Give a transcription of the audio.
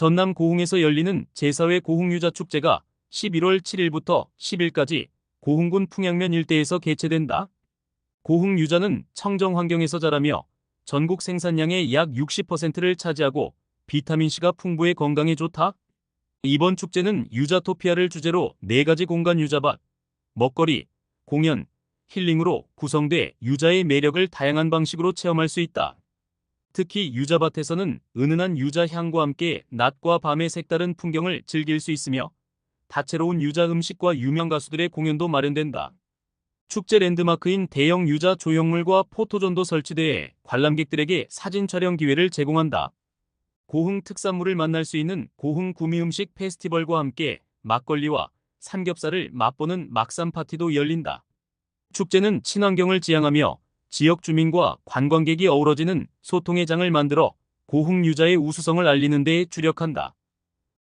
전남 고흥에서 열리는 제4회 고흥유자 축제가 11월 7일부터 10일까지 고흥군 풍양면 일대에서 개최된다. 고흥유자는 청정 환경에서 자라며 전국 생산량의 약 60%를 차지하고 비타민C가 풍부해 건강에 좋다. 이번 축제는 유자토피아를 주제로 4가지 공간 유자밭, 먹거리, 공연, 힐링으로 구성돼 유자의 매력을 다양한 방식으로 체험할 수 있다. 특히 유자밭에서는 은은한 유자 향과 함께 낮과 밤의 색다른 풍경을 즐길 수 있으며 다채로운 유자 음식과 유명 가수들의 공연도 마련된다. 축제 랜드마크인 대형 유자 조형물과 포토존도 설치돼 관람객들에게 사진 촬영 기회를 제공한다. 고흥 특산물을 만날 수 있는 고흥 구미 음식 페스티벌과 함께 막걸리와 삼겹살을 맛보는 막삼 파티도 열린다. 축제는 친환경을 지향하며 지역 주민과 관광객이 어우러지는 소통의 장을 만들어 고흥 유자의 우수성을 알리는 데 주력한다.